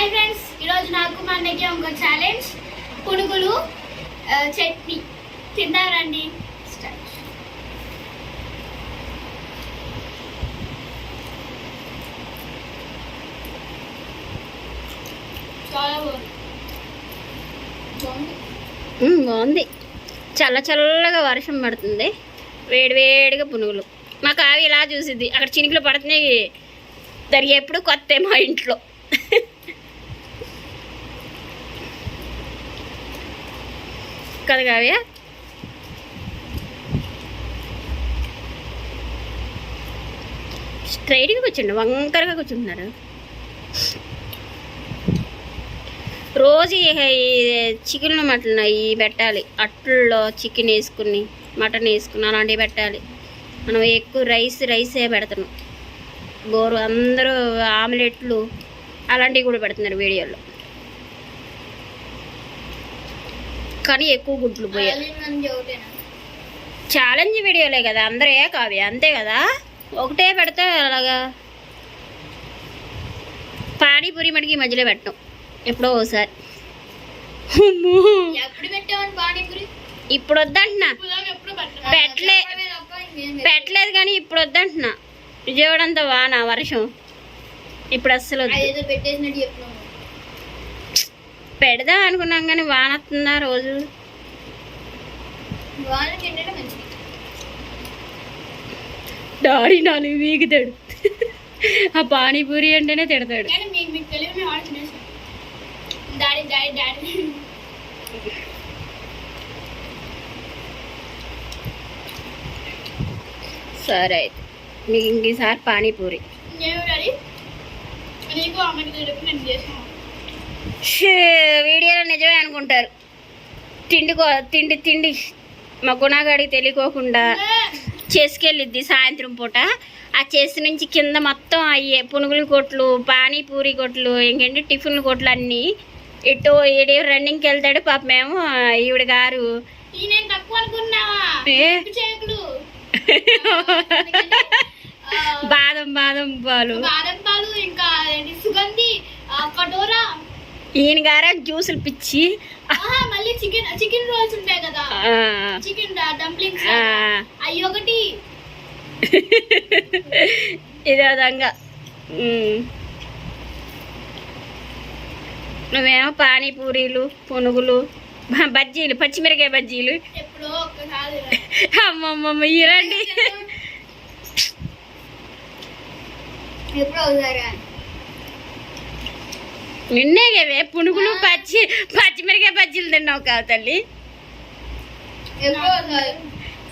Hi friends ఈరోజు నాకు మా అన్నకి ఒక ఛాలెంజ్ పునుగులు చట్నీ. తింటారండి బాగుంది. చల్ల చల్లగా వర్షం పడుతుంది. వేడివేడిగా పునుగులు. మాకు అవి ఇలా చూసిద్ది. అక్కడ చినుకులు పడుతున్నాయి. తరిగేప్పుడు ఎప్పుడు కొత్త మా ఇంట్లో. కదా కావ్య. స్ట్రైట్గా కూర్చుండి వంకరగా కూర్చుంటున్నారు. రోజు ఈ చికెన్ మటన్ అవి పెట్టాలి. అట్లలో చికెన్ వేసుకుని మటన్ వేసుకుని అలాంటివి పెట్టాలి. మనం ఎక్కువ రైస్ రైసే పెడుతున్నాం గోరు అందరూ ఆమ్లెట్లు అలాంటివి కూడా పెడుతున్నారు వీడియోలో. కానీ ఎక్కువ గుడ్లు పోయాయి ఛాలెంజ్ వీడియోలే కదా అందరే కావ్య అంతే కదా? ఒకటే పెడితే అలాగా. పానీపూరి మటుకి ఈ మధ్యలో పెట్టం ఎప్పుడో ఒకసారి ఇప్పుడు వద్దంటున్నా. పెట్టలే. పెట్టలేదు. పెట్టలేదు కానీ ఇప్పుడు వద్దంటున్నా విజయవాడ అంతా వాన వర్షం. ఇప్పుడు అస్సలు పెడదాం అనుకున్నాం కానీ వాన వస్తుందా రోజు డాడీ నాలుగు వీగుతాడు. ఆ పానీపూరి అంటేనే తిడతాడు. సరే అయితే. మీకు ఇంకీసారి పానీపూరి. నీకు అమ్మకి నేను చేసాను వీడియోలో నిజమే అనుకుంటారు. తిండి తిండి తిండి. మా గుణగాడికి తెలియకోకుండా చేసుకెళ్ళిద్ది సాయంత్రం పూట. ఆ చేసి నుంచి కింద మొత్తం అయ్యే పునుగుల కొట్లు పానీపూరి కొట్లు ఇంకేంటి టిఫిన్ కొట్లు అన్నీ ఇటు ఈడు రన్నింగ్కి వెళ్తాడు పాపమేమో ఈవిడ గారు. బాదం బాదం పాలు. బాదం పాలు ఇంకా సుగంధి కటోరా ఈయన గారా జ్యూసులు పిచ్చి. మళ్ళీ చికెన్ చికెన్ రోల్స్ ఉంటాయి కదా. చికెన్ డంప్లింగ్స్ ఆ, అవి ఒకటి. ఇదే విధంగా. నువ్వేమో పానీపూరీలు పునుగులు బజ్జీలు పచ్చిమిరకాయ బజ్జీలు. అమ్మమ్మమ్మ ఇరండి ఎప్పుడో నిన్నే కదే పునుగులు పచ్చి పచ్చిమిరకాయ బజ్జీలు తిన్నావు కావు తల్లి.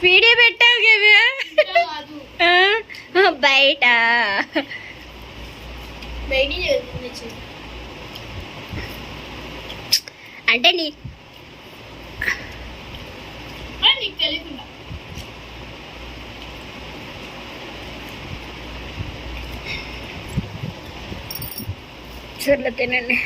ఎప్పుడో పెట్టావు కదే. బయట. అంటే నీ నీకు తెలియకుండా. తినండి.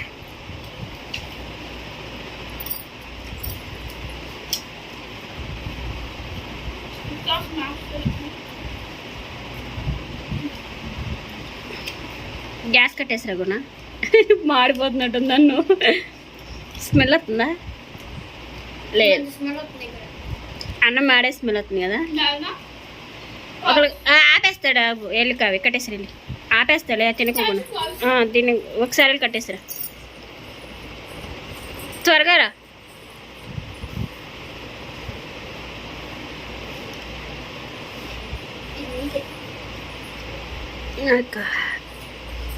గ్యాస్ కట్టేసిరా గుణ. మాడిపోతున్నట్టు నన్ను. స్మెల్ వస్తుందా? లేదు. అన్నం మాడే స్మెల్ వస్తుంది కదా. ఆ, ఆపేస్తాడా వెళ్ళి కావి కట్టేసిరా వెళ్ళి ఆపేస్తాలే తినకుండా దీన్ని ఒకసారి కట్టేసిరా. త్వరగా రా.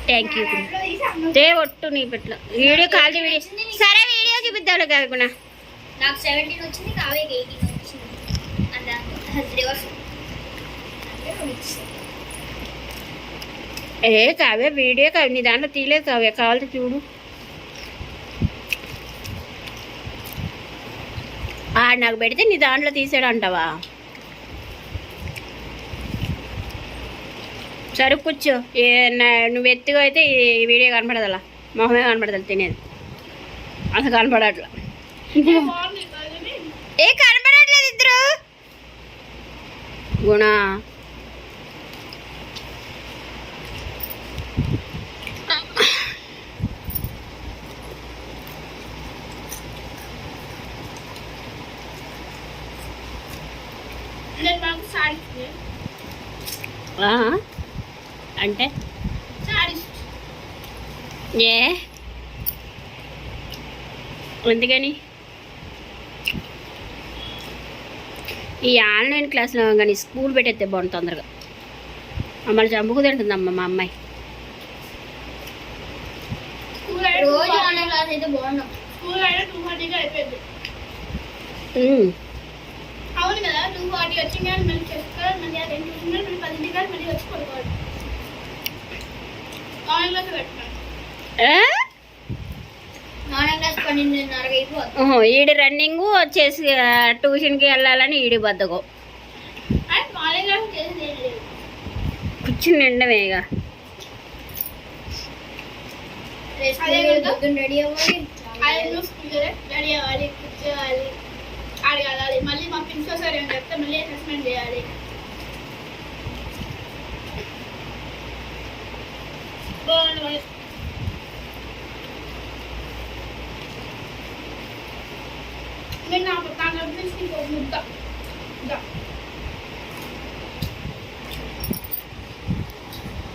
థ్యాంక్ యూ దే ఒట్టు నీ పెట్ల వీడియో కాల్ వీడియో. సరే వీడియో చూపిద్దాడు కాకుండా నాకు సెవెంటీన్ వచ్చింది కావేకి ఎయిటీన్ వచ్చింది. అండ్ రివర్స్ ఏ కావ్య వీడియో కావ్య నీ దాంట్లో తీయలేదు కావ్య కావాలంటే చూడు. ఆ నాకు పెడితే నీ దాంట్లో తీసాడు అంటావా సరే కూర్చో. ఏ నువ్వు ఎత్తుగా అయితే ఈ వీడియో కనపడదు అలా మొహమే కనపడదు తినేది. అసలు కనపడట్లా. ఏ కనపడట్లేదు ఇద్దరు. గుణ చాడిస్తుంది ఆ? అంటే? ఏ? ఎందుకని? ఈ ఆన్లైన్ క్లాస్లో కానీ స్కూల్ పెట్టేస్తే బాగుంది తొందరగా. మమ్మల్ని చంపుకు తింటుందమ్మ మా అమ్మాయి. స్కూల్ అయితే రోజు ఆన్లైన్ క్లాస్ అయితే బాగున్నాం. స్కూల్ అయితే టూ అయిపోయింది. ఫార్టీ వచ్చింది కానీ మళ్ళీ చేసుకోవాలి మళ్ళీ ఆ రెండు చూసింది మళ్ళీ పదింటి కానీ మళ్ళీ వచ్చి పడుకోవాలి క్లాస్ పన్నెండున్నరకి అయిపోతుంది ఓహో, ఈడి రన్నింగ్ వచ్చేసి ట్యూషన్కి వెళ్ళాలని ఈడి బద్దకం. కూర్చుని అదే? పొద్దున్న రెడీ అవ్వాలి అది రెడీ కూర్చోవాలి. అడగాలి మళ్ళీ మా ప్రిన్సిపల్ సార్ ఏం చెప్తే మళ్ళీ అసెస్మెంట్ చేయాలి బాగుంది. నేను నా తన నుంచి నీకు ఒక ముద్ద ముద్ద.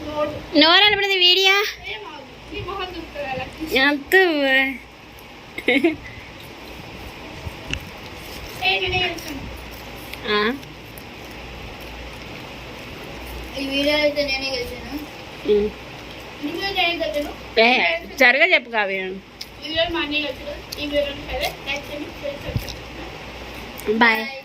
నోటు నోరాలు పడింది వీడియో ఏమాగు. చేయండి షేర్ చేయండి బాయ్